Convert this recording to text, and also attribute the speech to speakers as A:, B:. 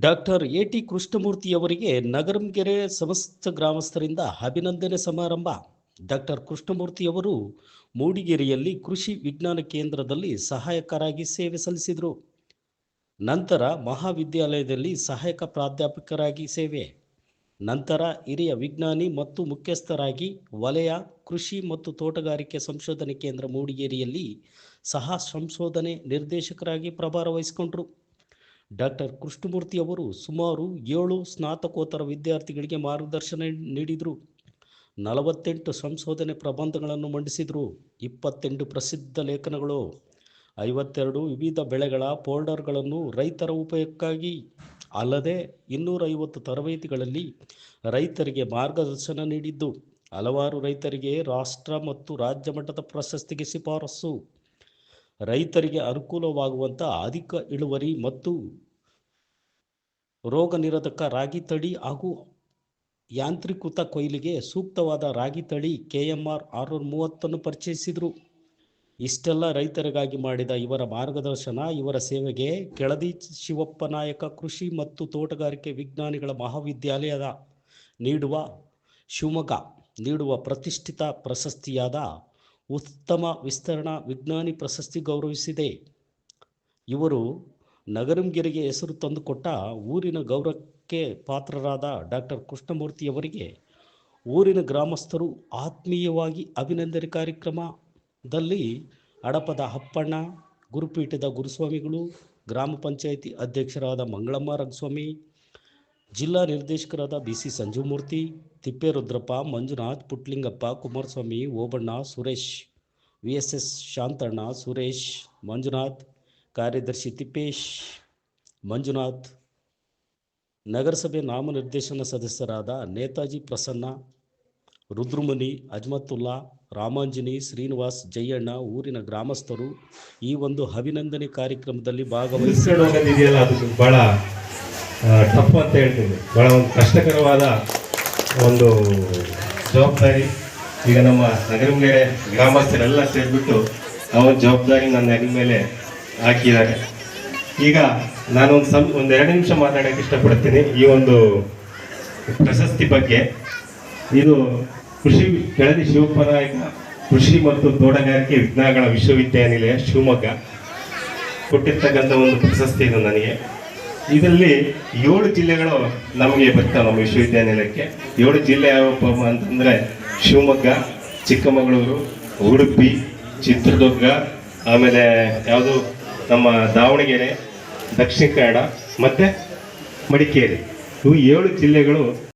A: Doctor A T ಕೃಷ್ಣಮೂರ್ತಿಯವರಿಗೆ ನಗರಂಗೆರೆ ಸಮಸ್ತ ಗ್ರಾಮಸ್ಥರಿಂದ ಅಭಿನಂದನೆ ಸಮಾರಂಭ. ಡಾಕ್ಟರ್ ಕೃಷ್ಣಮೂರ್ತಿಯವರು ಮೂಡಿಗೆರೆಯಲ್ಲಿ ಕೃಷಿ ವಿಜ್ಞಾನ ಕೇಂದ್ರದಲ್ಲಿ ಸಹಾಯಕರಾಗಿ ಸೇವೆ ಸಲ್ಲಿಸಿದರು. ನಂತರ ಮಹಾವಿದ್ಯಾಲಯದಲ್ಲಿ ಸಹಾಯಕ ಪ್ರಾಧ್ಯಾಪಕರಾಗಿ ಸೇವೆ. ನಂತರ ಹಿರಿಯ ವಿಜ್ಞಾನಿ ಮತ್ತು ಮುಖ್ಯಸ್ಥರಾಗಿ ವಲಯ, ಕೃಷಿ ಮತ್ತು ತೋಟಗಾರಿಕೆ ಸಂಶೋಧನೆ ಕೇಂದ್ರ ಮೂಡಿಗೆರೆಯಲ್ಲಿ ಸಹ ಸಂಶೋಧನೆ ನಿರ್ದೇಶಕರಾಗಿ ಪ್ರಭಾರ ವಹಿಸಿಕೊಂಡರು. ಡಾಕ್ಟರ್ ಕೃಷ್ಣಮೂರ್ತಿ ಅವರು ಸುಮಾರು ಏಳು ಸ್ನಾತಕೋತ್ತರ ವಿದ್ಯಾರ್ಥಿಗಳಿಗೆ ಮಾರ್ಗದರ್ಶನ ನೀಡಿದರು. ನಲವತ್ತೆಂಟು ಸಂಶೋಧನೆ ಪ್ರಬಂಧಗಳನ್ನು ಮಂಡಿಸಿದರು. ಇಪ್ಪತ್ತೆಂಟು ಪ್ರಸಿದ್ಧ ಲೇಖನಗಳು. ಐವತ್ತೆರಡು ವಿವಿಧ ಬೆಳೆಗಳ ಫೋಲ್ಡರ್ಗಳನ್ನು ರೈತರ ಉಪಯೋಗಕ್ಕಾಗಿ ಅಲ್ಲದೆ ಇನ್ನೂರೈವತ್ತು ತರಬೇತಿಗಳಲ್ಲಿ ರೈತರಿಗೆ ಮಾರ್ಗದರ್ಶನ ನೀಡಿದ್ದು. ಹಲವಾರು ರೈತರಿಗೆ ರಾಷ್ಟ್ರ ಮತ್ತು ರಾಜ್ಯ ಮಟ್ಟದ ಪ್ರಶಸ್ತಿಗೆ ಶಿಫಾರಸು. ರೈತರಿಗೆ ಅನುಕೂಲವಾಗುವಂಥ ಅಧಿಕ ಇಳುವರಿ ಮತ್ತು ರೋಗ ನಿರೋಧಕ ರಾಗಿ ತಳಿ ಹಾಗೂ ಯಾಂತ್ರೀಕೃತ ಕೊಯ್ಲಿಗೆ ಸೂಕ್ತವಾದ ರಾಗಿ ತಳಿ ಕೆ ಎಂ ಆರ್ ಆರುನೂರ ಮೂವತ್ತನ್ನು ಪರಿಚಯಿಸಿದರು. ಇಷ್ಟೆಲ್ಲ ರೈತರಿಗಾಗಿ ಮಾಡಿದ ಇವರ ಮಾರ್ಗದರ್ಶನ, ಇವರ ಸೇವೆಗೆ ಕೆಳದಿ ಶಿವಪ್ಪ ನಾಯಕ ಕೃಷಿ ಮತ್ತು ತೋಟಗಾರಿಕೆ ವಿಜ್ಞಾನಿಗಳ ಮಹಾವಿದ್ಯಾಲಯದ ನೀಡುವ ಶಿವಮೊಗ್ಗ ನೀಡುವ ಪ್ರತಿಷ್ಠಿತ ಪ್ರಶಸ್ತಿಯಾದ ಉತ್ತಮ ವಿಸ್ತರಣಾ ವಿಜ್ಞಾನಿ ಪ್ರಶಸ್ತಿ ಗೌರವಿಸಿದೆ. ಇವರು ನಗರಂಗೆರೆಗೆ ಹೆಸರು ತಂದುಕೊಟ್ಟ ಊರಿನ ಗೌರವಕ್ಕೆ ಪಾತ್ರರಾದ ಡಾಕ್ಟರ್ ಕೃಷ್ಣಮೂರ್ತಿಯವರಿಗೆ ಊರಿನ ಗ್ರಾಮಸ್ಥರು ಆತ್ಮೀಯವಾಗಿ ಅಭಿನಂದನೆ ಕಾರ್ಯಕ್ರಮದಲ್ಲಿ ಹಡಪದ ಅಪ್ಪಣ್ಣ, ಗುರುಪೀಠದ ಗುರುಸ್ವಾಮಿಗಳು, ಗ್ರಾಮ ಪಂಚಾಯಿತಿ ಅಧ್ಯಕ್ಷರಾದ ಮಂಗಳಮ್ಮ ರಂಗಸ್ವಾಮಿ ಜಿಲ್ಲಾ ನಿರ್ದೇಶಕರಾದ B C Sanjumurthy, Tipperudrappa, Manjunath, Putlingappa, Kumaraswamy, Obanna, Suresh V S S Shanthanna, Suresh, Manjunath, ಕಾರ್ಯದರ್ಶಿ ತಿಪ್ಪೇಶ್, ಮಂಜುನಾಥ್, ನಗರಸಭೆ ನಾಮನಿರ್ದೇಶನ ಸದಸ್ಯರಾದ ನೇತಾಜಿ ಪ್ರಸನ್ನ, ರುದ್ರಮುನಿ, ಅಜ್ಮತ್ತುಲ್ಲಾ, ರಾಮಾಂಜನಿ, ಶ್ರೀನಿವಾಸ್, ಜಯಣ್ಣ, ಊರಿನ ಗ್ರಾಮಸ್ಥರು ಈ ಒಂದು ಅಭಿನಂದನೆ ಕಾರ್ಯಕ್ರಮದಲ್ಲಿ ಭಾಗವಹಿಸಿ
B: ಟಫ್ ಅಂತ ಹೇಳ್ತೀನಿ. ಭಾಳ ಒಂದು ಕಷ್ಟಕರವಾದ ಒಂದು ಜವಾಬ್ದಾರಿ. ಈಗ ನಮ್ಮ ನಗರ ಮೇಲೆ ಗ್ರಾಮಸ್ಥರೆಲ್ಲ ಸೇರಿಬಿಟ್ಟು ಆ ಒಂದು ಜವಾಬ್ದಾರಿ ನನ್ನ ಹೆಗಲ ಮೇಲೆ ಹಾಕಿದ್ದಾರೆ. ಈಗ ನಾನೊಂದು ಸಂ, ಒಂದು ಎರಡು ನಿಮಿಷ ಮಾತಾಡೋಕ್ಕೆ ಇಷ್ಟಪಡ್ತೀನಿ ಈ ಒಂದು ಪ್ರಶಸ್ತಿ ಬಗ್ಗೆ. ಇದು ಕೃಷಿ, ಕೆಳದಿ ಶಿವಪ್ಪ ನಾಯಕ ಕೃಷಿ ಮತ್ತು ತೋಟಗಾರಿಕೆ ವಿಜ್ಞಾನಗಳ ವಿಶ್ವವಿದ್ಯಾನಿಲಯ ಶಿವಮೊಗ್ಗ ಕೊಟ್ಟಿರ್ತಕ್ಕಂಥ ಒಂದು ಪ್ರಶಸ್ತಿ ಇದು ನನಗೆ. ಇದರಲ್ಲಿ ಏಳು ಜಿಲ್ಲೆಗಳು ನಮಗೆ ಬರ್ತಾವೆ ನಮ್ಮ ವಿಶ್ವವಿದ್ಯಾನಿಲಯಕ್ಕೆ. ಏಳು ಜಿಲ್ಲೆ ಯಾವಪ್ಪ ಅಂತಂದರೆ ಶಿವಮೊಗ್ಗ, ಚಿಕ್ಕಮಗಳೂರು, ಉಡುಪಿ, ಚಿತ್ರದುರ್ಗ, ಆಮೇಲೆ ಯಾವುದು ನಮ್ಮ ದಾವಣಗೆರೆ, ದಕ್ಷಿಣ ಕನ್ನಡ, ಮತ್ತು ಮಡಿಕೇರಿ. ಇವು ಏಳು ಜಿಲ್ಲೆಗಳು